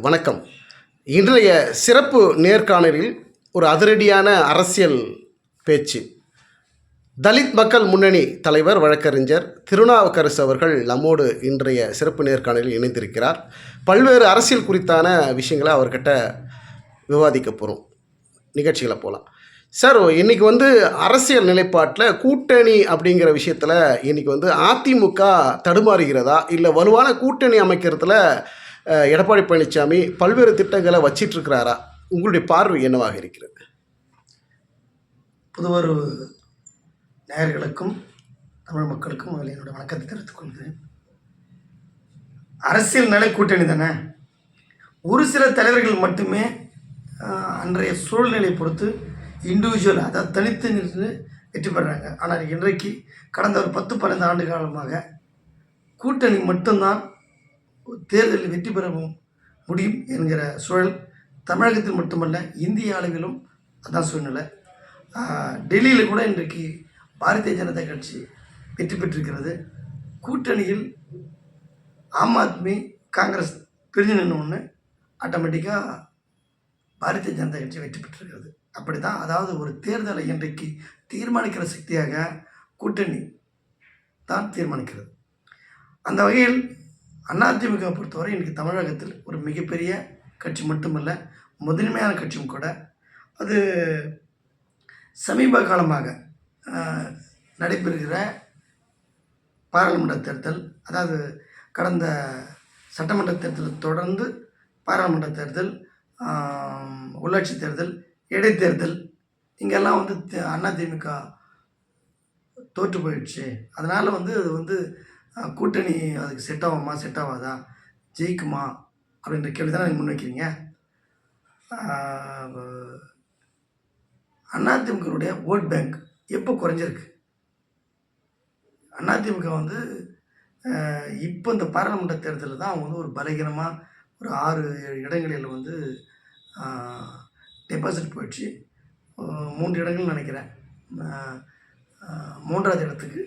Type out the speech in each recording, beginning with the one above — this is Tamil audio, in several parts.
வணக்கம். இன்றைய சிறப்பு நேர்காணலில் ஒரு அதிரடியான அரசியல் பேச்சு. தலித் மக்கள் முன்னணி தலைவர் வழக்கறிஞர் திருநாவுக்கரசு அவர்கள் நம்மோடு இன்றைய சிறப்பு நேர்காணலில் இணைந்திருக்கிறார். பல்வேறு அரசியல் குறித்தான விஷயங்களை அவர்கிட்ட விவாதிக்க போகிறோம் நிகழ்ச்சிகளை போகலாம் சார் இன்றைக்கி வந்து அரசியல் நிலைப்பாட்டில் கூட்டணி அப்படிங்கிற விஷயத்தில் இன்றைக்கி வந்து அதிமுக தடுமாறுகிறதா? இல்லை வலுவான கூட்டணி அமைக்கிறதுல எடப்பாடி பழனிசாமி பல்வேறு திட்டங்களை வச்சிட்ருக்கிறாரா? உங்களுடைய பார்வை என்னவாக இருக்கிறது? புதுவரு நேயர்களுக்கும் தமிழ் மக்களுக்கும் அதில் என்னோடய வணக்கத்தை தெரிவித்துக் கொள்கிறேன். அரசியல் நிலை கூட்டணி தானே? ஒரு சில தலைவர்கள் மட்டுமே அன்றைய சூழ்நிலை பொறுத்து இண்டிவிஜுவல் அதை தனித்து நின்று வெற்றி பெறாங்க. ஆனால் இன்றைக்கு கடந்த ஒரு பத்து பன்னெண்டு ஆண்டு காலமாக கூட்டணி மட்டும்தான் தேர்தலில் வெற்றி பெறவும் முடியும் என்கிற சூழல் தமிழகத்தில் மட்டுமல்ல இந்திய அளவிலும் அதான் சூழ்நிலை. டெல்லியில் கூட இன்றைக்கு பாரதிய ஜனதா கட்சி வெற்றி பெற்றிருக்கிறது. கூட்டணியில் ஆம் ஆத்மி காங்கிரஸ் பிரிஞ்சு நின்று ஒன்று ஆட்டோமேட்டிக்காக பாரதிய ஜனதா கட்சி வெற்றி பெற்றிருக்கிறது. அப்படி தான் அதாவது ஒரு தேர்தலை இன்றைக்கு தீர்மானிக்கிற சக்தியாக கூட்டணி தான் தீர்மானிக்கிறது. அந்த வகையில் அதிமுக பொறுத்தவரை இன்றைக்கி தமிழகத்தில் ஒரு மிகப்பெரிய கட்சி மட்டுமல்ல முதன்மையான கட்சியும் கூட. அது சமீப காலமாக நடைபெறுகிற பாராளுமன்ற தேர்தல் அதாவது கடந்த சட்டமன்ற தேர்தலை தொடர்ந்து பாராளுமன்ற தேர்தல் உள்ளாட்சி தேர்தல் இடைத்தேர்தல் இங்கெல்லாம் வந்து அதிமுக தோற்று போயிடுச்சு. அதனால் வந்து அது வந்து கூட்டணி அதுக்கு செட் ஆகுமா செட் ஆகாதா? ஜெயிக்குமா? அப்படின்ற கேள்வி தான் நீங்கள் முன்வைக்கிறீங்க அதிமுகனுடைய ஓட் பேங்க் எப்போ குறைஞ்சிருக்கு? அதிமுக வந்து இப்போ இந்த பாராளுமன்ற தேர்தலில் தான் அவங்க வந்து ஒரு பலகீனமாக ஒரு ஆறு ஏழு இடங்களில் வந்து டெபாசிட் போயிடுச்சு. மூன்று இடங்கள் நினைக்கிறேன். மூன்றாவது இடத்துக்கு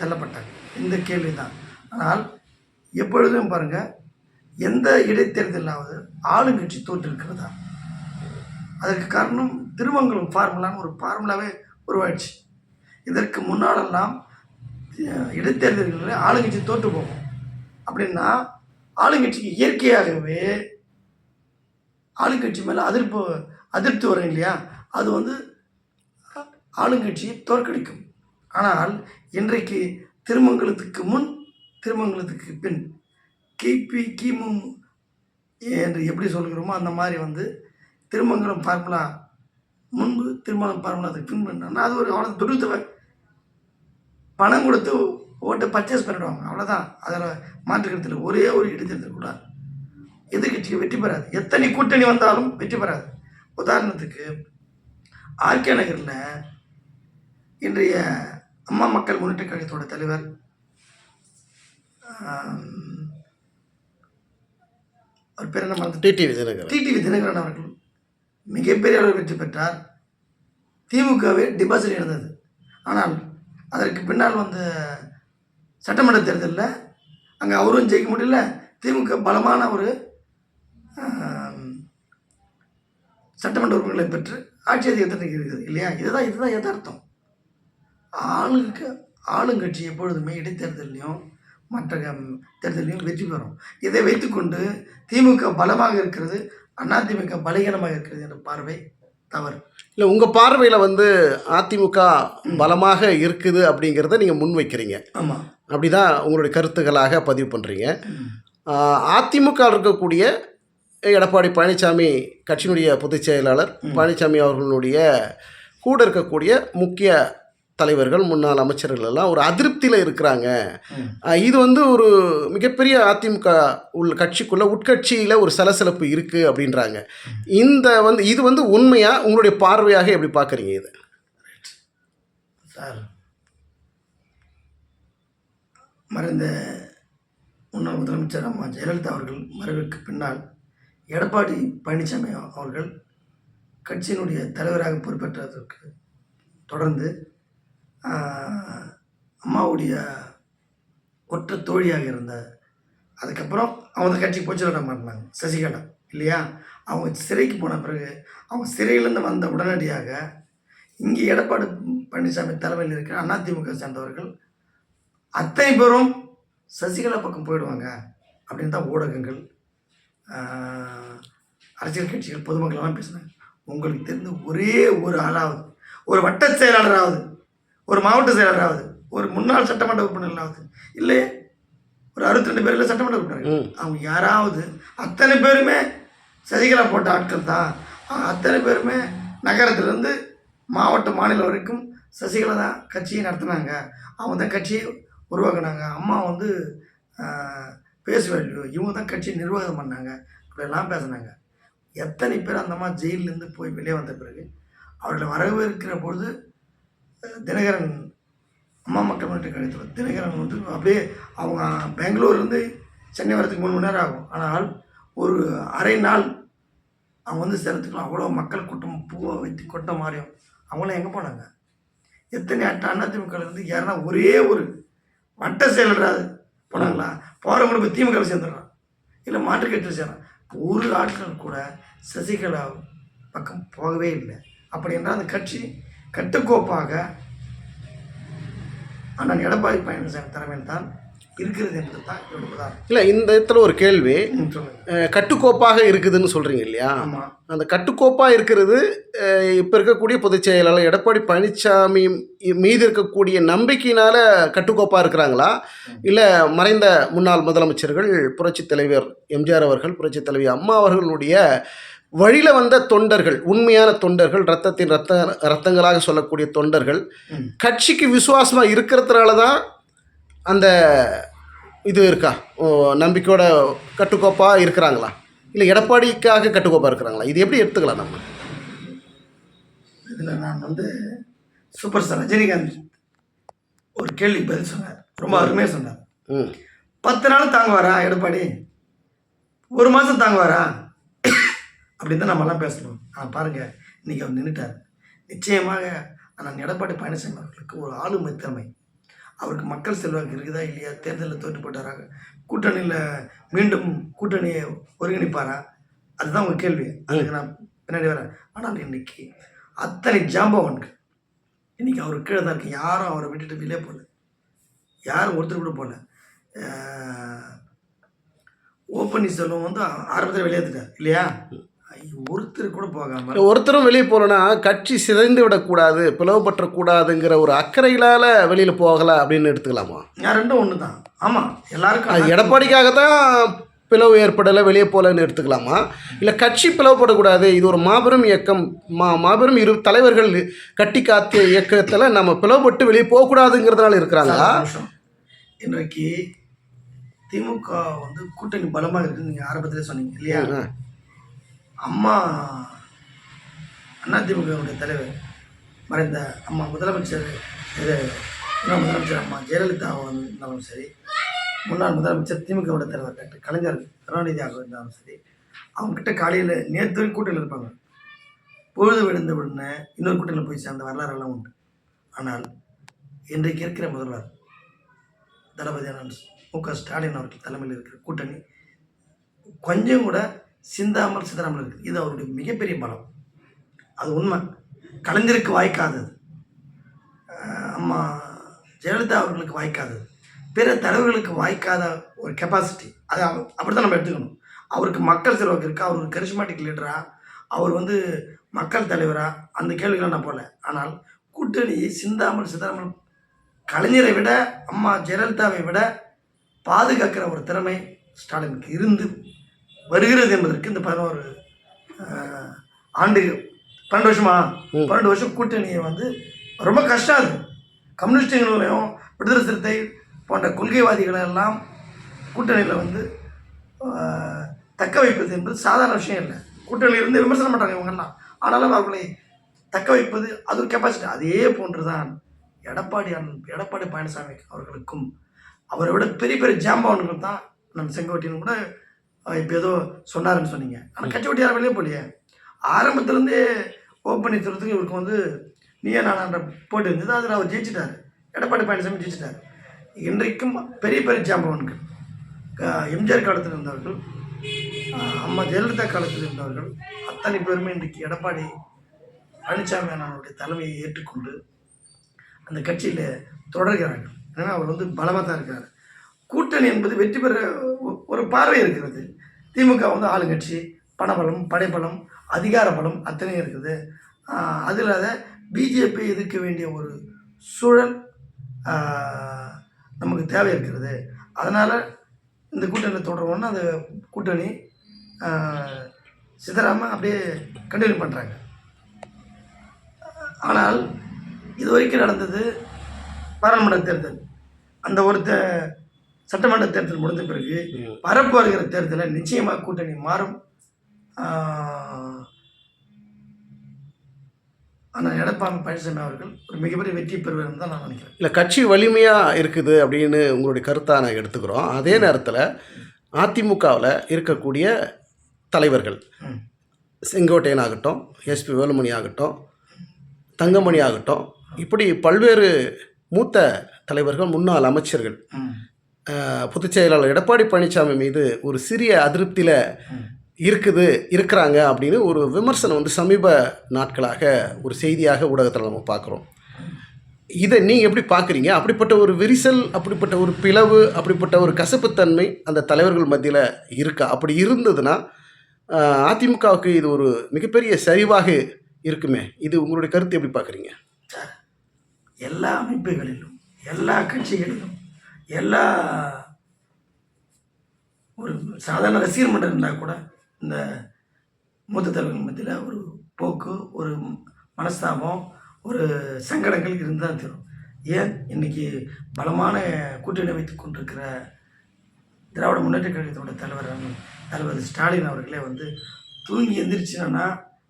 தள்ளப்பட்டாங்க. இந்த கேள்வி தான் ஆனால் எப்பொழுதும் பாருங்கள் எந்த இடைத்தேர்தலாவது ஆளுங்கட்சி தோற்றிருக்கிறதா? அதற்கு காரணம் திருமங்கலம் ஃபார்முலான்னு ஒரு ஃபார்முலாவே உருவாயிடுச்சு. இதற்கு முன்னாலெல்லாம் இடைத்தேர்தல்களில் ஆளுங்கட்சி தோற்று போகும் அப்படின்னா ஆளுங்கட்சிக்கு இயற்கையாகவே ஆளுங்கட்சி மேலே அதிர்ப்பு அதிருப்தி வரும் இல்லையா? அது வந்து ஆளுங்கட்சியை தோற்கடிக்கும். ஆனால் இன்றைக்கு திருமங்கலத்துக்கு முன் திருமங்கலத்துக்கு பின் கிபி கிமு என்று எப்படி சொல்கிறோமோ அந்த மாதிரி வந்து திருமங்கலம் ஃபார்முலா முன்பு திருமணம் ஃபார்முலாத்துக்கு பின் பண்ணாங்கன்னா அது ஒரு அவ்வளோ துடுத்தவன். பணம் கொடுத்து ஓட்டை பர்ச்சேஸ் பண்ணிடுவாங்க. அவ்வளோதான் அதில் மாற்றுக்கிறதுல ஒரே ஒரு இடைத்தேர்தல் கூட எதிர்கட்சிக்கு வெற்றி பெறாது. எத்தனை கூட்டணி வந்தாலும் வெற்றி பெறாது. உதாரணத்துக்கு ஆர்கே நகரில் இன்றைய அம்மா மக்கள் முன்னேற்ற கழகத்தோட தலைவர் அவர் பேர் என்ன டிடிவி தினகரன் டிடிவி தினகரன் அவர்கள் மிகப்பெரிய அளவில் வெற்றி பெற்றார். திமுகவே டிபாசிட் இழந்தது ஆனால் அதற்கு பின்னால் வந்த சட்டமன்ற தேர்தலில் அங்கே அவரும் ஜெயிக்க முடியல. திமுக பலமான ஒரு சட்டமன்ற உறுப்பினர்களை பெற்று ஆட்சி அதிகாரத்தில் இருக்குது இல்லையா? இதுதான் இதுதான் யதார்த்தம். ஆளுங்க ஆளுங்கட்சி எப்பொழுதுமே இடைத்தேர்தலையும் மற்ற தேர்தலையும் வெற்றி பெறும். இதை வைத்துக்கொண்டு திமுக பலமாக இருக்கிறது அதிமுக பலகீனமாக இருக்கிறது என்ற பார்வை தவறு. இல்லை உங்கள் பார்வையில் வந்து அதிமுக பலமாக இருக்குது அப்படிங்கிறத நீங்கள் முன்வைக்கிறீங்க ஆமாம் அப்படிதான் உங்களுடைய கருத்துக்களாக பதிவு பண்ணுறீங்க அதிமுக இருக்கக்கூடிய எடப்பாடி பழனிசாமி கட்சியினுடைய பொதுச் செயலாளர் பழனிசாமி அவர்களுடைய கூட இருக்கக்கூடிய முக்கிய தலைவர்கள் முன்னாள் அமைச்சர்கள் எல்லாம் ஒரு அதிருப்தியில் இருக்கிறாங்க. இது வந்து ஒரு மிகப்பெரிய அதிமுக உள் கட்சிக்குள்ள உட்கட்சியில் ஒரு சலசலப்பு இருக்குது அப்படின்றாங்க. இந்த வந்து இது வந்து உண்மையா? உங்களுடைய பார்வையாக எப்படி பார்க்குறீங்க இது? சார் மறைந்த முன்னாள் முதலமைச்சர் அம்மா ஜெயலலிதா அவர்கள் மறைவுக்கு பின்னால் எடப்பாடி பழனிசாமி அவர்கள் கட்சியினுடைய தலைவராக பொறுப்பேற்றதற்கு தொடர்ந்து அம்மாவுடைய ஒற்ற தோழியாக இருந்த அதுக்கப்புறம் அவங்க கட்சி பொச்சலடம் பண்ணாங்க சசிகலா இல்லையா? அவங்க சிறைக்கு போன பிறகு அவங்க சிறையிலேருந்து வந்த உடனடியாக இங்கே எடப்பாடி பழனிசாமி தலைமையில் இருக்கிற அதிமுக சேர்ந்தவர்கள் அத்தனை பேரும் சசிகலா பக்கம் போயிடுவாங்க அப்படின்னு தான் ஊடகங்கள் அரசியல் கட்சிகள் பொதுமக்கள்லாம் பேசுனாங்க. உங்களுக்கு தெரிந்து ஒரே ஒரு ஆளாவது ஒரு வட்ட செயலாளராவது ஒரு மாவட்ட செயலாளராவது ஒரு முன்னாள் சட்டமன்ற உறுப்பினர்களாவது இல்லை ஒரு அறுபத்தி ரெண்டு பேரில் சட்டமன்ற உறுப்பினர்கள். அவங்க யாராவது அத்தனை பேருமே சசிகலா போட்ட ஆட்கள் தான். அத்தனை பேருமே நகரத்துலேருந்து மாவட்ட மாநிலம் வரைக்கும் சசிகலா தான் கட்சியை நடத்துனாங்க. அவங்க தான் கட்சியை உருவாக்குனாங்க. அம்மா வந்து பேசுவாங்க. இவங்க தான் கட்சியை நிர்வாகம் பண்ணாங்க. இப்படியெல்லாம் பேசுனாங்க. எத்தனை பேர் அந்த அம்மா ஜெயிலேருந்து போய் வெளியே வந்த பிறகு அவர்களை வரவேற்கிற பொழுது தினகரன் அம்மா மக்கள் முன்னேற்ற கழகத்தில் தினகரன் வந்து அப்படியே அவங்க பெங்களூர்லேருந்து சென்னை வரத்துக்கு மூணு மணி நேரம் ஆகும். ஆனால் ஒரு அரை நாள் அவங்க வந்து சேரத்துக்குலாம் அவ்வளோ மக்கள் கூட்டம் பூவை வைத்து கொட்ட மாறியும். அவங்களாம் எங்கே போனாங்க? எத்தனை அட்ட அதிமுக இருந்து யாருன்னா ஒரே ஒரு வட்ட செயலராது போனாங்களா? போகிறவங்க போய் திமுக சேர்ந்துடுறான். இல்லை மாற்றுக்கட்சியில் சேர்றான். ஒரு ஆட்கள் கூட சசிகலா பக்கம் போகவே இல்லை. அப்படி என்றால் அந்த கட்சி கட்டுக்கோப்பாக அண்ணன் எடப்பாடி பழனிசாமி தலைமையில் தான் இருக்கிறது என்பது தான் என்னோட உதாரணம். இல்லை இந்த இடத்துல ஒரு கேள்வி. கட்டுக்கோப்பாக இருக்குதுன்னு சொல்கிறீங்க இல்லையா? அந்த கட்டுக்கோப்பாக இருக்கிறது இப்போ இருக்கக்கூடிய பொதுச் செயலாளர் எடப்பாடி பழனிசாமி மீது இருக்கக்கூடிய நம்பிக்கையினால கட்டுக்கோப்பாக இருக்கிறாங்களா? இல்லை மறைந்த முன்னாள் முதலமைச்சர்கள் புரட்சித் தலைவர் எம்ஜிஆர் அவர்கள் புரட்சித் தலைவி அம்மா அவர்களுடைய வழியில் வந்த தொண்டர்கள் உண்மையான தொண்டர்கள் ரத்தத்தின் ரத்த ரத்தங்களாக சொல்லக்கூடிய தொண்டர்கள். கட்சிக்கு விசுவாசமாக இருக்கிறதுனால தான் அந்த இது இருக்கா? நம்பிக்கையோட கட்டுக்கோப்பாக இருக்கிறாங்களா? இல்லை எடப்பாடிக்காக கட்டுக்கோப்பாக இருக்கிறாங்களா? இது எப்படி எடுத்துக்கலாம் நம்ம? இதில் நான் வந்து சூப்பர் ஸ்டார் ரஜினிகாந்த் ஒரு கேள்வி பதில் சொன்னார். ரொம்ப அருமையாக சொன்னார். ம். பத்து நாள் தாங்குவாரா எடப்பாடி? ஒரு மாதம் தாங்குவாரா? அப்படின்னு தான் நம்மலாம் பேசணும் ஆனால் பாருங்கள் இன்றைக்கி அவர் நின்றுட்டார் நிச்சயமாக ஆனால் எடப்பாடி பழனிசாமி அவர்களுக்கு ஒரு ஆளுமை திறமை. அவருக்கு மக்கள் செல்வாக்கு இருக்குதா இல்லையா? தேர்தலில் தோற்று போட்டாராக. கூட்டணியில் மீண்டும் கூட்டணியை ஒருங்கிணைப்பாரா? அதுதான் உங்கள் கேள்வி. அதுக்கு நான் பின்னாடி வரேன். ஆனால் இன்னைக்கு அத்தனை ஜாம்பவன்கள் இன்னைக்கு அவர் கீழே தான் இருக்கு யாரும் அவரை விட்டுட்டு வெளியே போகல. யாரும் ஒருத்தர் கூட போகல. ஓப்பன் பன்னீர்செல்வம் வந்து ஆரம்பத்தில் வெளியேற்றுட்டார் இல்லையா? ஒருத்தர் கூட போகாம ஒருத்தரும் வெளியே போகலன்னா கட்சி சிதைந்து விடக்கூடாது பிளவுபற்றக்கூடாதுங்கிற ஒரு அக்கறையிலால வெளியில் போகல அப்படின்னு எடுத்துக்கலாமா? ரெண்டும் ஒன்று தான் ஆமாம் எல்லாருக்கும் எடப்பாடிக்காக தான் பிளவு ஏற்படலை வெளியே போகலன்னு எடுத்துக்கலாமா? இல்லை கட்சி பிளவுபடக்கூடாது இது ஒரு மாபெரும் இயக்கம் மா மாபெரும் இரு தலைவர்கள் கட்டி காத்திய இயக்கத்தில் நம்ம பிளவுபட்டு வெளியே போகக்கூடாதுங்கிறதுனால இருக்கிறாங்களா. இன்றைக்கு திமுக வந்து கூட்டணி பலமாக இருக்குன்னு நீங்கள் ஆரம்பத்திலே சொன்னீங்க இல்லையா. அம்மா அதிமுகவுடைய தலைவர் மறைந்த அம்மா முதலமைச்சர் இது முன்னாள் முதலமைச்சர் அம்மா ஜெயலலிதா இருந்தாலும் சரி முன்னாள் முதலமைச்சர் திமுகவோட தலைவர் டாக்டர் கலைஞர் கருணாநிதியாக இருந்தாலும் சரி அவங்ககிட்ட காலையில் நேற்று கூட்டணியில் இருப்பாங்க. பொழுது விழுந்த உடனே இன்னொரு கூட்டணியில் போய் சேர்ந்த வரலாறெல்லாம் உண்டு. ஆனால் இன்றைக்கு இருக்கிற முதல்வர் தளபதி மு க ஸ்டாலின் அவர்கள் தலைமையில் இருக்கிற கூட்டணி கொஞ்சம் கூட சிந்தாமல் சிதறாமல் இருக்குது. இது அவருடைய மிகப்பெரிய பலம். அது உண்மை. கலைஞருக்கு வாய்க்காதது. அம்மா ஜெயலலிதா அவர்களுக்கு வாய்க்காதது. பிற தலைவர்களுக்கு வாய்க்காத ஒரு கெப்பாசிட்டி அதை அப்படி தான் நம்ம எடுத்துக்கணும். அவருக்கு மக்கள் செல்வாக்கு இருக்குது அவர் ஒரு கரிஸ்மாட்டிக் அவர் வந்து மக்கள் தலைவரா? அந்த கேள்விகளை நான் போகல ஆனால் கூட்டணி சிந்தாமல் சிதறாமல் கலைஞரை விட அம்மா ஜெயலலிதாவை விட பாதுகாக்கிற ஒரு திறமை ஸ்டாலினுக்கு இருந்து வருகிறது என்பதற்கு இந்த பதினோரு ஆண்டு பன்னெண்டு வருஷமா. பன்னெண்டு வருஷம் கூட்டணியை வந்து ரொம்ப கஷ்டம் அது. கம்யூனிஸ்டுகளையும் விடுதலை சிறுத்தை போன்ற கொள்கைவாதிகளை எல்லாம் கூட்டணியில் வந்து தக்க வைப்பது என்பது சாதாரண விஷயம் இல்லை. கூட்டணியில் இருந்து விமர்சனம் பண்ணுறாங்க இவங்கெல்லாம். ஆனாலும் அவர்களை தக்க வைப்பது அது ஒரு கெப்பாசிட்டி அதே போன்று தான் எடப்பாடி எடப்பாடி பழனிசாமி அவர்களுக்கும். அவரை விட பெரிய பெரிய ஜாம்பவன்கள் தான் நம்ம செங்கோட்டையன் கூட இப்போ ஏதோ சொன்னாருன்னு சொன்னீங்க. ஆனால் கட்சி விட்டு யாரும் வெளியே போலையே ஆரம்பத்துலேருந்தே ஓப்பன் பண்ணி இவருக்கு வந்து நீயே நானான்ற போட்டி இருந்தது. அதில் அவர் ஜெயிச்சிட்டாரு. எடப்பாடி பழனிசாமி ஜெயிச்சிட்டாரு. இன்றைக்கும் பெரிய பெரிய ஜாம்பவன்கள் க- எம்ஜிஆர் காலத்தில் இருந்தவர்கள் அம்மா ஜெயலலிதா காலத்தில் இருந்தவர்கள் அத்தனை பேருமே இன்றைக்கு எடப்பாடி பழனிசாமி அண்ணனுடைய தலைமையை ஏற்றுக்கொண்டு அந்த கட்சியில் தொடர்கிறார்கள். ஏன்னா அவர் வந்து பலமாக தான் இருக்கிறார் கூட்டணி என்பது வெற்றி பெற ஒரு பார்வை இருக்கிறது. திமுக வந்து ஆளுங்கட்சி பணபலம் படைபலம் அதிகார பலம் அத்தனையும் இருக்குது. அது இல்லாத பிஜேபி எதிர்க்க வேண்டிய ஒரு சூழல் நமக்கு தேவை இருக்கிறது. அதனால் இந்த கூட்டணியில் தொடருவோம்னா அந்த கூட்டணி சிதறாமல் அப்படியே கண்டினியூ பண்ணுறாங்க ஆனால் இது வரைக்கும் நடந்தது பாராளுமன்ற தேர்தல். அந்த ஒரு சட்டமன்ற தேர்தல் முடிந்த பிறகு பரப்பு வருகிற தேர்தலில் நிச்சயமாக கூட்டணி மாறும். ஆனால் எடப்பாடி பழனிசாமி அவர்கள் ஒரு மிகப்பெரிய வெற்றி பெறுவார்னு தான் நான் நினைக்கிறேன். இல்லை கட்சி வலிமையாக இருக்குது அப்படின்னு உங்களுடைய கருத்தாக நான் எடுத்துக்கிறோம். அதே நேரத்தில் அதிமுகவில் இருக்கக்கூடிய தலைவர்கள். செங்கோட்டையன் ஆகட்டும் எஸ்பி வேலுமணி ஆகட்டும் தங்கமணி ஆகட்டும் இப்படி பல்வேறு மூத்த தலைவர்கள் முன்னாள் அமைச்சர்கள் பொதுச் செயலாளர் எடப்பாடி பழனிசாமி மீது ஒரு சிறிய அதிருப்தியில் இருக்குது இருக்கிறாங்க அப்படின்னு ஒரு விமர்சனம் வந்து சமீப நாட்களாக ஒரு செய்தியாக ஊடகத்தில் நம்ம பார்க்குறோம். இதை நீங்கள் எப்படி பார்க்குறீங்க? அப்படிப்பட்ட ஒரு விரிசல் அப்படிப்பட்ட ஒரு பிளவு அப்படிப்பட்ட ஒரு கசப்புத்தன்மை அந்த தலைவர்கள் மத்தியில் இருக்கா? அப்படி இருந்ததுன்னா அதிமுகவுக்கு இது ஒரு மிகப்பெரிய சரிவாக இருக்குமே. இது உங்களுடைய கருத்து எப்படி பார்க்குறீங்க? எல்லா அமைப்புகளிலும் எல்லா கட்சிகளிலும் எல்லா ஒரு சாதாரண ரசிகர் மன்றம் இருந்தால் கூட இந்த மூத்த தலைவர்கள் மத்தியில் ஒரு போக்கு ஒரு மனஸ்தாபம் ஒரு சங்கடங்கள் இருந்தால் தரும். ஏன்? இன்னைக்கு பலமான கூட்டணி வைத்து கொண்டிருக்கிற திராவிட முன்னேற்ற கழகத்தோட தலைவர் தலைவர் ஸ்டாலின் அவர்களே வந்து தூங்கி எந்திரிச்சுனா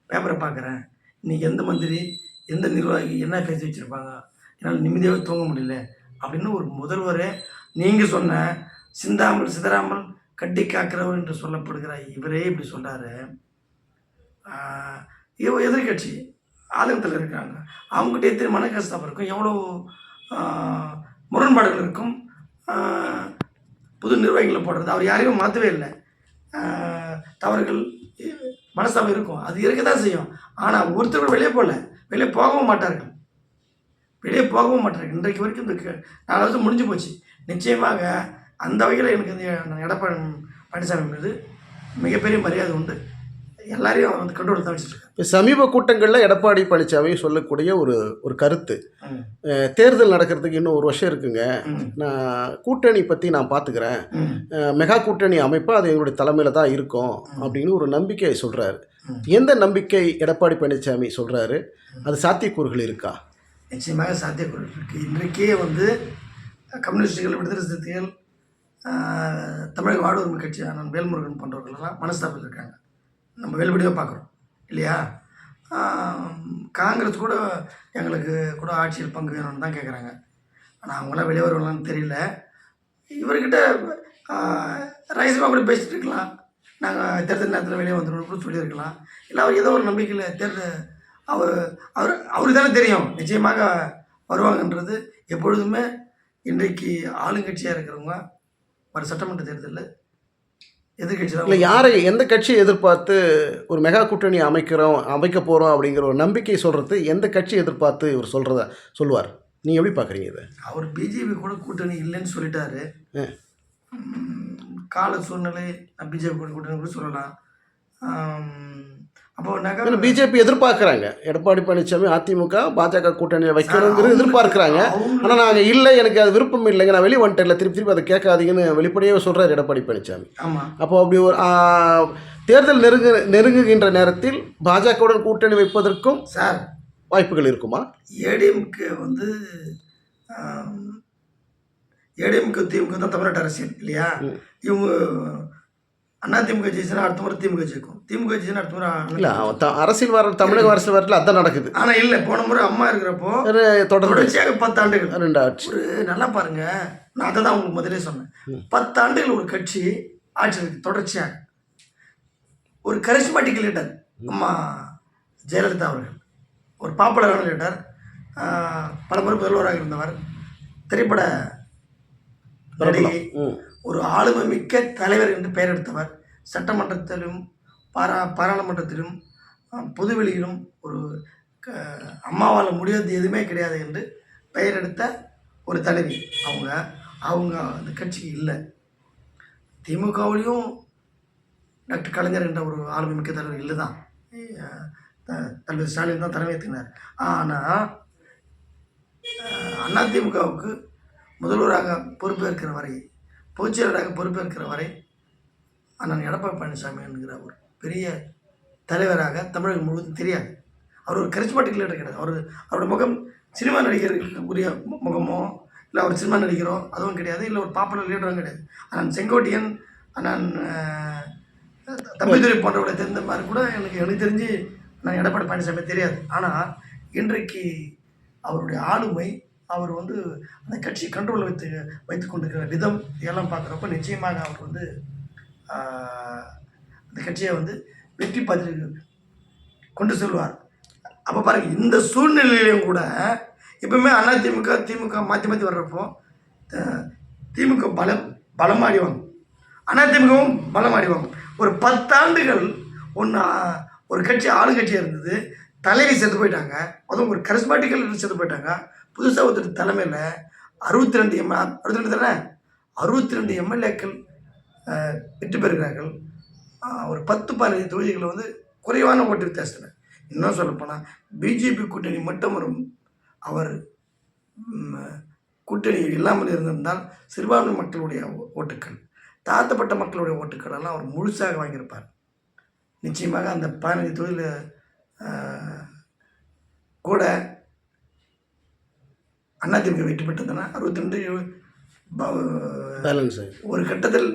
பேப்பரை பார்க்குறேன் இன்னைக்கு எந்த மந்திரி எந்த நிர்வாகி என்ன பேசி வச்சுருப்பாங்க? என்னால் நிம்மதியாகவே தூங்க முடியல. அப்படின்னு ஒரு முதல்வர் நீங்கள் சொன்ன சிந்தாமல் சிதறாமல் கட்டி காக்கிறவர் என்று சொல்லப்படுகிற இவரே இப்படி சொல்கிறாரு எதிர்கட்சி ஆதங்கத்தில் இருக்கிறாங்க அவங்ககிட்ட எத்தனை மன கஷ்டம் இருக்கும் எவ்வளோ முரண்பாடுகள் இருக்கும். புது நிர்வாகிகளை போடுறது. அவர் யாரையும் மாற்றவே இல்லை. தவறுகள் மனசாக இருக்கும். அது இருக்க தான் செய்யும். ஆனால் ஒருத்தர் கூட வெளியே போகல. வெளியே போகவும் மாட்டார்கள். வெளியே போகவும் மாட்டார்கள் இன்றைக்கு வரைக்கும் இந்த நாலு வருஷம் முடிஞ்சு போச்சு. நிச்சயமாக அந்த வகையில் எனக்கு இந்த எடப்பாடி பழனிசாமி மீது மிகப்பெரிய மரியாதை உண்டு. எல்லாரையும் வந்து கண்ட்ரோல் தான் வச்சுருக்காரு இப்போ சமீப கூட்டங்களில் எடப்பாடி பழனிசாமி சொல்லக்கூடிய ஒரு ஒரு கருத்து. தேர்தல் நடக்கிறதுக்கு இன்னும் ஒரு வருஷம் இருக்குங்க. நான் கூட்டணி பற்றி நான் பார்த்துக்கிறேன் மெகா கூட்டணி அமைப்பு அது எங்களுடைய தலைமையில் தான் இருக்கும் அப்படின்னு ஒரு நம்பிக்கையை சொல்கிறாரு. எந்த நம்பிக்கை எடப்பாடி பழனிசாமி சொல்கிறாரு அது சாத்தியக்கூறுகள் இருக்கா? நிச்சயமாக சாத்தியக்கூறு இருக்குது இன்றைக்கே வந்து கம்யூனிஸ்டுகள் விடுதலை சிறுத்தைகள் தமிழக வாடு உரிமை கட்சி அண்ணன் வேல்முருகன் போன்றவர்களெல்லாம் மனஸ்தாபத்தில் இருக்காங்க. நம்ம வெளிப்படையாக பார்க்குறோம். இல்லையா? காங்கிரஸ் கூட எங்களுக்கு கூட ஆட்சியில் பங்கு வேணும்னு தான் கேட்குறாங்க ஆனால் அவங்களாம் வெளியே வருவாங்களான்னு தெரியல. இவர்கிட்ட ரைஸ் கூட பேசிட்டு இருக்கலாம். நாங்கள் தேர்தல் நேரத்தில் வெளியே வந்துடுவோம் சொல்லியிருக்கலாம். இல்லை அவர் ஏதோ ஒரு நம்பிக்கையில் தேர்தல் அவர் அவர் அவருக்கு தானே தெரியும். நிச்சயமாக வருவாங்கன்றது எப்பொழுதுமே இன்றைக்கு ஆளுங்கட்சியாக இருக்கிறவங்க வர சட்டமன்ற தேர்தலில் எதிர்கட்சி இல்லை யாரை எந்த கட்சியை எதிர்பார்த்து ஒரு மெகா கூட்டணி அமைக்கிறோம் அமைக்க போகிறோம் அப்படிங்கிற ஒரு நம்பிக்கை சொல்கிறது எந்த கட்சி எதிர்பார்த்து இவர் சொல்கிறத சொல்லுவார்? நீங்கள் எப்படி பார்க்குறீங்க இதை? அவர் பிஜேபி கூட கூட்டணி இல்லைன்னு சொல்லிட்டாரு. கால சூழ்நிலை பிஜேபி கூட கூட்டணி கூட சொல்லலாம். அப்போ பிஜேபி எதிர்பார்க்குறாங்க. எடப்பாடி பழனிசாமி அதிமுக பாஜக கூட்டணியில் வைக்கணுங்கிறது எதிர்பார்க்குறாங்க. ஆனால் நாங்கள் இல்லை எனக்கு அது விருப்பம் இல்லைங்க. நான் வெளியே வந்துட்டேன் திருப்பி திருப்பி அதை கேட்காதீங்கன்னு வெளிப்படையாக சொல்கிறார் எடப்பாடி பழனிசாமி அப்போ அப்படி ஒரு தேர்தல் நெருங்கு நெருங்குகின்ற நேரத்தில் பாஜகவுடன் கூட்டணி வைப்பதற்கும் சார். வாய்ப்புகள் இருக்குமா? ஏடிஎம்கே வந்து ஏடிஎம்கே திமுக தான் தமிழ்நாட்டு அரசியல் இல்லையா. இவங்க அண்ணா திமுக ஜெயிச்சுனா அடுத்த முறை திமுக ஜெயிக்கும். திமுக ஜெயிச்சுனா அடுத்த முறை இல்லை அரசியல் வர தமிழக அரசியல் வரல அதான் நடக்குது. ஆனால் இல்லை போன முறை அம்மா இருக்கிறப்போ தொடர்ச்சியாக பத்து ஆண்டுகள் ரெண்டு ஆட்சி ஒரு நல்லா பாருங்க. நான் அதை தான் உங்களுக்கு முதலே சொன்னேன். பத்து ஆண்டுகள் ஒரு கட்சி ஆட்சி இருக்கு தொடர்ச்சியாக. ஒரு கரிஸ்மாட்டிக் லீடர் அம்மா ஜெயலலிதா அவர்கள். ஒரு பாப்புலரான லீடர் பல முறை முதல்வராக இருந்தவர். திரைப்பட நடிகை. ஒரு ஆளுமை மிக்க தலைவர் என்று பெயர் எடுத்தவர். சட்டமன்றத்திலும் பாரா பாராளுமன்றத்திலும் பொதுவெளியிலும் ஒரு க அம்மாவால் முடியாது எதுவுமே கிடையாது என்று பெயர் எடுத்த ஒரு தலைவி. அவங்க அவங்க அந்த கட்சிக்கு இல்லை. திமுகவிலையும் டாக்டர் கலைஞர் என்ற ஒரு ஆளுமை மிக்க தலைவர் இல்லை தான் தலைவர் ஸ்டாலின் தான் தலைமை ஏற்றினார் ஆனால் அதிமுகவுக்கு முதல்வராக பொறுப்பேற்கிற வரை பொதுச்செயலராக பொறுப்பேற்கிற வரை அண்ணன் எடப்பாடி பழனிசாமி என்கிற ஒரு பெரிய தலைவராக தமிழகம் முழுவதும் தெரியாது. அவர் ஒரு கரிஸ்மாட்டிக் லீடர் கிடையாது. அவர் அவரோட முகம் சினிமா நடிகருக்குரிய முகமோ இல்லை அவர் சினிமா நடிகரோ அதுவும் கிடையாது. இல்லை ஒரு பாப்புலர் லீடரும் கிடையாது. அண்ணன் செங்கோட்டியன் அண்ணன் தம்பிதுரை போன்றவர்களை தெரிந்த மாதிரி கூட எனக்கு எனக்கு தெரிஞ்சு நான் எடப்பாடி பழனிசாமி தெரியாது. ஆனால் இன்றைக்கு அவருடைய ஆளுமை அவர் வந்து அந்த கட்சி கண்ட்ரோல் வைத்து வைத்து கொண்டிருக்கிற விதம் இதெல்லாம் பார்க்குறப்ப நிச்சயமாக அவர் வந்து அந்த கட்சியை வந்து வெற்றி பதில் கொண்டு செல்வார். அப்போ பாருங்க இந்த சூழ்நிலையிலையும் கூட எப்பவுமே அதிமுக திமுக மாற்றி மாற்றி வர்றப்போ திமுக பலம் பலமாடிவாங்க. அதிமுகவும் பலமாடிவாங்க. ஒரு பத்தாண்டுகள் ஒன்று ஒரு கட்சி ஆளுங்கட்சியாக இருந்தது. தலைவி செத்து போயிட்டாங்க. அதுவும் ஒரு கரிஸ்மாட்டிக்கல் செத்து போயிட்டாங்க. புதுசாக ஒருத்தர் தலைமையில் அறுபத்தி ரெண்டு எம் அறுபத்தி ரெண்டு தானே அறுபத்தி ரெண்டு எம்எல்ஏக்கள் வெற்றி பெறுகிறார்கள். ஒரு பத்து பதினஞ்சு தொகுதிகளில் வந்து குறைவான ஓட்டு வித்தியாசத்தில். இன்னும் சொல்லப்போனால் பிஜேபி கூட்டணி மட்டும் வரும். அவர் கூட்டணி இல்லாமல் இருந்திருந்தால் சிறுபான்மை மக்களுடைய ஓ- ஓட்டுக்கள் தாழ்த்தப்பட்ட மக்களுடைய ஓட்டுக்கள் எல்லாம் அவர் முழுசாக வாங்கியிருப்பார். நிச்சயமாக அந்த பதினஞ்சு தொகுதியில் கூட அதிமுக வெற்றி பெற்றதுன்னா அறுபத்தி ரெண்டு பேலன்ஸு ஒரு கட்டத்தில்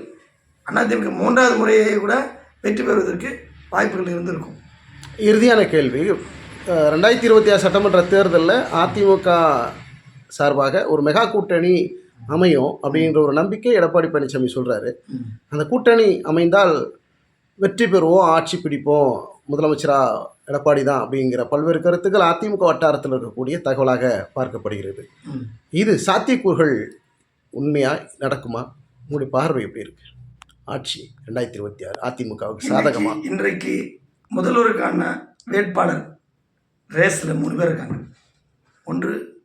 அதிமுக மூன்றாவது முறையை கூட வெற்றி பெறுவதற்கு வாய்ப்புகள் இருந்திருக்கும். இறுதியான கேள்வி ரெண்டாயிரத்தி இருபத்தி ஆறு சட்டமன்ற தேர்தலில் அதிமுக சார்பாக ஒரு மெகா கூட்டணி அமையும் அப்படின்ற ஒரு நம்பிக்கை எடப்பாடி பழனிசாமி சொல்கிறாரு அந்த கூட்டணி அமைந்தால் வெற்றி பெறுவோம் ஆட்சி பிடிப்போம் முதலமைச்சராக எடப்பாடி தான் அப்படிங்கிற பல்வேறு கருத்துக்கள் அதிமுக வட்டாரத்தில் இருக்கக்கூடிய தகவலாக பார்க்கப்படுகிறது. இது சாத்தியக்கூறுகள் உண்மையாக நடக்குமா? உங்களுடைய பார்வை எப்படி இருக்கு? ஆட்சி ரெண்டாயிரத்தி இருபத்தி ஆறு அதிமுகவுக்கு சாதகமா? இன்றைக்கு- இன்றைக்கு முதல்வருக்கான வேட்பாளர் ரேஸில் மூணு பேர் இருக்காங்க. ஒன்று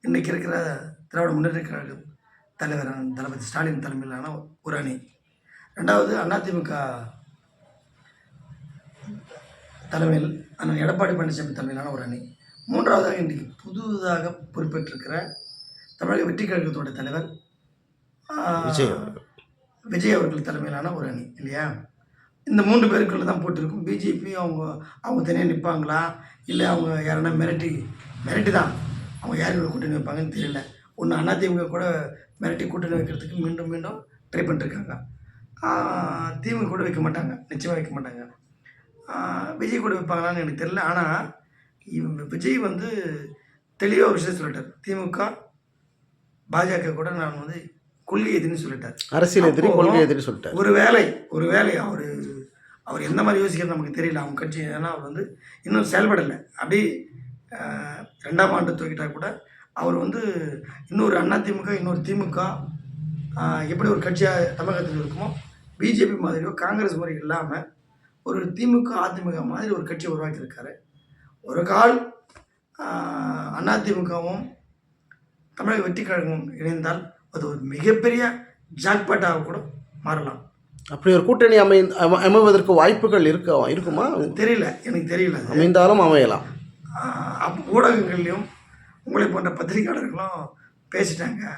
இன்னைக்கு இருக்கிற திராவிட முன்னேற்ற கழக தலைவர் தளபதி ஸ்டாலின் தலைமையிலான ஒரு அணி. ரெண்டாவது அதிமுக தலைமையில் அண்ணன் எடப்பாடி பழனிசாமி தலைமையிலான ஒரு அணி. மூன்றாவதாக இன்றைக்கு புதுதாக பொறுப்பேற்றிருக்கிற தமிழக வெற்றி கழகத்தோட தலைவர் விஜய் அவர்கள். விஜய் அவர்கள் தலைமையிலான ஒரு அணி இல்லையா? இந்த மூன்று பேருக்குள்ள தான் போட்டிருக்கும். பிஜேபி அவங்க அவங்க தனியாக நிற்பாங்களா இல்லை அவங்க யாருன்னா மிரட்டி மிரட்டி தான் அவங்க யார் கூட கூட்டணி வைப்பாங்கன்னு தெரியல. ஒன்று அதிமுக கூட மிரட்டி கூட்டணி வைக்கிறதுக்கு மீண்டும் மீண்டும் ட்ரை பண்ணிருக்காங்க ஆஹ் திமுக கூட வைக்க மாட்டாங்க. நிச்சயமாக வைக்க மாட்டாங்க. விஜய் கூட வைப்பாங்களான்னு எனக்கு தெரியல. ஆனால் விஜய் வந்து தெளிவாக விஷயம் சொல்லிட்டார். திமுக பாஜக கூட நான் வந்து கொள்கை எதிர்னு சொல்லிட்டார். அரசியல் எதிரி கொள்கை எதிரி சொல்லிட்டாரு. ஒரு வேலை ஒரு வேலை அவர் அவர் எந்த மாதிரி யோசிக்கிறது நமக்கு தெரியல. அவங்க கட்சி ஏன்னா அவர் வந்து இன்னும் செயல்படலை. அப்படி ஆஹ், ரெண்டாம் ஆண்டு தூக்கிட்டா கூட அவர் வந்து இன்னொரு அதிமுக இன்னொரு திமுக எப்படி ஒரு கட்சியாக தமிழகத்தில் இருக்குமோ பிஜேபி மாதிரியோ காங்கிரஸ் மாதிரி இல்லாமல் ஒரு திமுக அதிமுக மாதிரி ஒரு கட்சியை உருவாக்கியிருக்காரு. ஒரு கால் அதிமுகவும் தமிழக வெற்றி கழகமும் இணைந்தால் அது ஒரு மிகப்பெரிய ஜாக்பாட்டாக கூட மாறலாம். அப்படி ஒரு கூட்டணி அமை அம- அமைவதற்கு வாய்ப்புகள் இருக்கா இருக்குமா? தெரியல எனக்கு தெரியல. அமைந்தாலும் அமையலாம். ஊடகங்கள்லையும் உங்களை போன்ற பத்திரிகையாளர்களும் பேசிட்டாங்க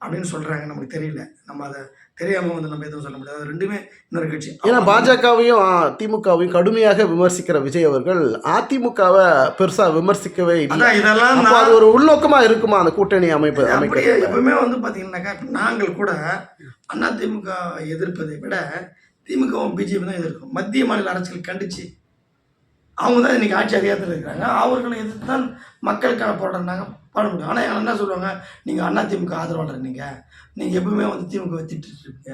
அப்படின்னு சொல்கிறாங்க நமக்கு தெரியல. நம்ம அதை தெரியாமல் வந்து நம்ம எதுவும் சொல்ல முடியாது. அது ரெண்டுமே இன்னொரு கட்சி. ஏன்னா பாஜகவையும் திமுகவையும் கடுமையாக விமர்சிக்கிற விஜய் அவர்கள் அதிமுகவை பெருசா விமர்சிக்கவே இல்லை. இதெல்லாம் அது ஒரு உள்நோக்கமா இருக்குமா அந்த கூட்டணி அமைப்பு அமைக்க? எப்பவுமே வந்து பார்த்தீங்கன்னாக்கா இப்ப நாங்கள் கூட அண்ணா திமுக எதிர்ப்பதை விட திமுகவும் பிஜேபி தான் எதிர்க்கும். மத்திய மாநில அரசுகள் கண்டிச்சு அவங்க தான் இன்றைக்கி ஆட்சி அதிகாரத்தில் இருக்கிறாங்க. அவர்களை எதிர்த்து தான் மக்களுக்கான போராட்டம் நாங்கள் பண்ண முடியும் ஆனால் என்ன சொல்லுவாங்க? நீங்கள் அண்ணா திமுக ஆதரவாளர் நீங்கள் நீங்கள் எப்பவுமே வந்து திமுக திட்டு இருக்கீங்க.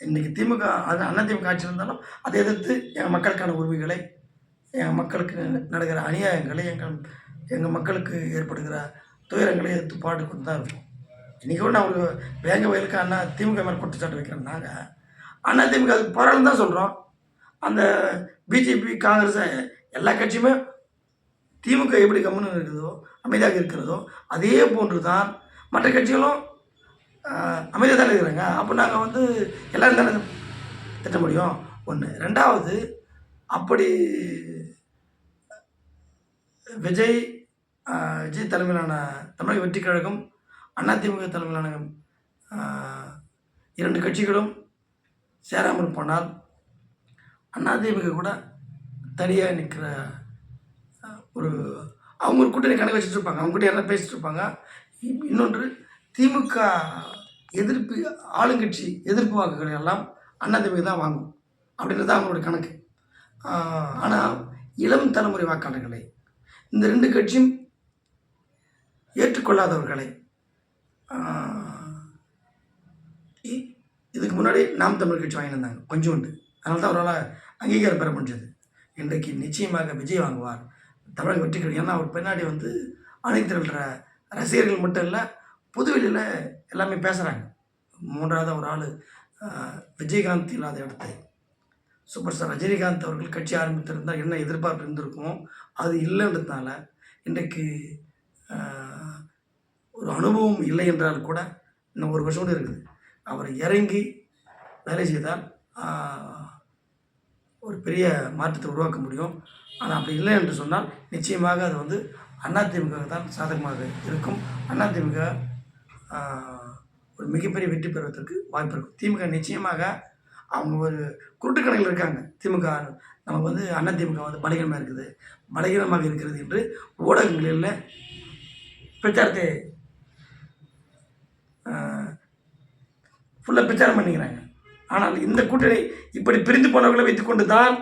இன்றைக்கி திமுக அது அண்ணா திமுக ஆட்சி இருந்தாலும் அதை எதிர்த்து எங்கள் மக்களுக்கான உரிமைகளை எங்கள் மக்களுக்கு நடக்கிற அநியாயங்களை எங்கள் எங்கள் மக்களுக்கு ஏற்படுகிற துயரங்களை எதிர்த்து பாடு கொண்டு தான் இருக்கும். இன்றைக்கி கூட நான் ஒரு வேங்க வயலுக்கு அண்ணா திமுக மேலே குற்றச்சாட்டு வைக்கிறேன் நாங்கள் அதிமுக அதுக்கு பரவாயில்ல தான் சொல்கிறோம் அந்த பிஜேபி காங்கிரஸ் எல்லா கட்சியுமே திமுக எப்படி கம்முன்னு இருக்குதோ அமைதியாக இருக்கிறதோ அதே போன்று தான் மற்ற கட்சிகளும் அமைதியாக தானே இருக்கிறாங்க. அப்போ நாங்கள் வந்து எல்லோரும் தானே திட்ட முடியும்? ஒன்று ரெண்டாவது அப்படி விஜய் விஜய் தலைமையிலான தமிழக வெற்றி கழகம் அதிமுக தலைமையிலான இரண்டு கட்சிகளும் சேராமல் போனால் அதிமுக கூட தனியாக நிற்கிற ஒரு அவங்க ஒரு கூட்டணி கணக்கு வச்சுட்டு இருப்பாங்க. அவங்க யாரும் பேசிட்டு இருப்பாங்க. இன்னொன்று திமுக எதிர்ப்பு ஆளுங்கட்சி எதிர்ப்பு வாக்குகளை எல்லாம் அதிமுக தான் வாங்கும். அப்படின்றது தான் அவங்களோட கணக்கு ஆனால் இளம் தலைமுறை வாக்காளர்களை இந்த ரெண்டு கட்சியும் ஏற்றுக்கொள்ளாதவர்களை இதுக்கு முன்னாடி நாம் தமிழ் கட்சி வாங்கியிருந்தாங்க கொஞ்சோண்டு. அதனால தான் அவரால் அங்கீகாரம் பெற முடிஞ்சது. இன்றைக்கு நிச்சயமாக விஜய் வாங்குவார். தமிழக வெற்றி கழகம் ஏன்னா அவர் பின்னாடி வந்து அணிதிரள்ற ரசிகர்கள் மட்டும் இல்லை புதுவெளியில் எல்லாமே பேசுகிறாங்க மூன்றாவது ஒரு ஆள் விஜயகாந்த் இல்லாத இடத்தை. சூப்பர் ஸ்டார் ரஜினிகாந்த் அவர்கள் கட்சி ஆரம்பித்திருந்தால் என்ன எதிர்பார்ப்பு இருந்திருக்கும்? அது இல்லைன்றதுனால இன்றைக்கு ஒரு அனுபவம் இல்லை என்றால் கூட இன்னும் ஒரு வருஷம் கூட இருக்குது. அவர் இறங்கி வேலை செய்தால் ஒரு பெரிய மாற்றத்தை உருவாக்க முடியும். ஆனால் அப்படி இல்லை என்று சொன்னால் நிச்சயமாக அது வந்து அதிமுக தான் சாதகமாக இருக்கும். அதிமுக ஒரு மிகப்பெரிய வெற்றி பெறுவதற்கு வாய்ப்பு இருக்கும். திமுக நிச்சயமாக அவங்க ஒரு குருட்டு கணக்கில் இருக்காங்க. திமுக நமக்கு வந்து அதிமுக வந்து பலகீனமாக இருக்குது. பலகீனமாக இருக்கிறது என்று ஊடகங்களில் பிரச்சாரத்தை ஃபுல்லாக பிரச்சாரம் பண்ணிக்கிறாங்க. ஆனால் இந்த கூட்டணி இப்படி பிரிந்து போனவர்களை வைத்துக்கொண்டு தான்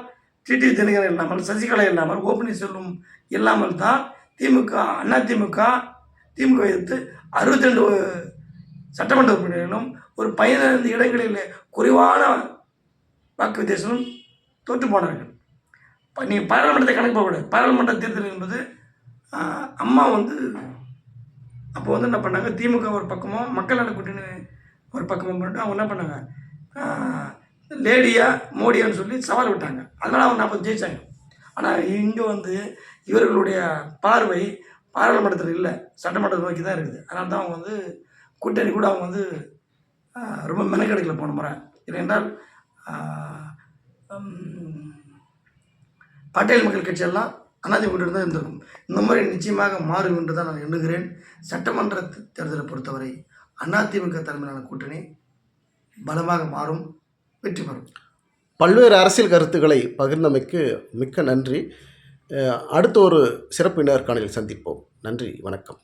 டிடி தினகரன் இல்லாமல் சசிகலா இல்லாமல் ஓபனி செல்வம் இல்லாமல் தான் திமுக அண்ணா திமுக எதிர்த்து அறுபத்தி ரெண்டு சட்டமன்ற உறுப்பினர்களும் ஒரு பதினைந்து இடங்களில் குறைவான வாக்கு வித்தியாசமும் தோற்று போனார்கள். நீங்கள் பாராளுமன்றத்தை கணக்கு போகக்கூடாது பாராளுமன்ற தேர்தல் என்பது அம்மா வந்து அப்போ வந்து என்ன பண்ணாங்க? திமுக ஒரு பக்கமும் மக்கள் நல கூட்டணி ஒரு பக்கமும் பண்ணிட்டு அவங்க என்ன பண்ணாங்க? லேடியா மோடியான்னு சொல்லி சவால் விட்டாங்க. அதனால் அவங்க நாற்பது ஜெயித்தாங்க ஆனால் இங்கே வந்து இவர்களுடைய பார்வை பாராளுமன்றத்தில் இல்லை சட்டமன்றத்தை நோக்கி தான் இருக்குது. அதனால தான் அவங்க வந்து கூட்டணி கூட அவங்க வந்து ரொம்ப மெனக்கெடுக்கல போன முறை. ஏனென்றால் பட்டேல் மக்கள் கட்சியெல்லாம் அதிமுக தான் இருந்திருக்கும். இந்த முறை நிச்சயமாக மாறும் என்று தான் நான் எண்ணுகிறேன். சட்டமன்ற தேர்தலை பொறுத்தவரை அதிமுக தலைமையிலான கூட்டணி பலமாக மாறும் வெற்றி பெறும். பல்வேறு அரசியல் கருத்துக்களை பகிர்ந்தமைக்கு மிக்க நன்றி. அடுத்த ஒரு சிறப்பு நேர்காணலில் சந்திப்போம். நன்றி வணக்கம்.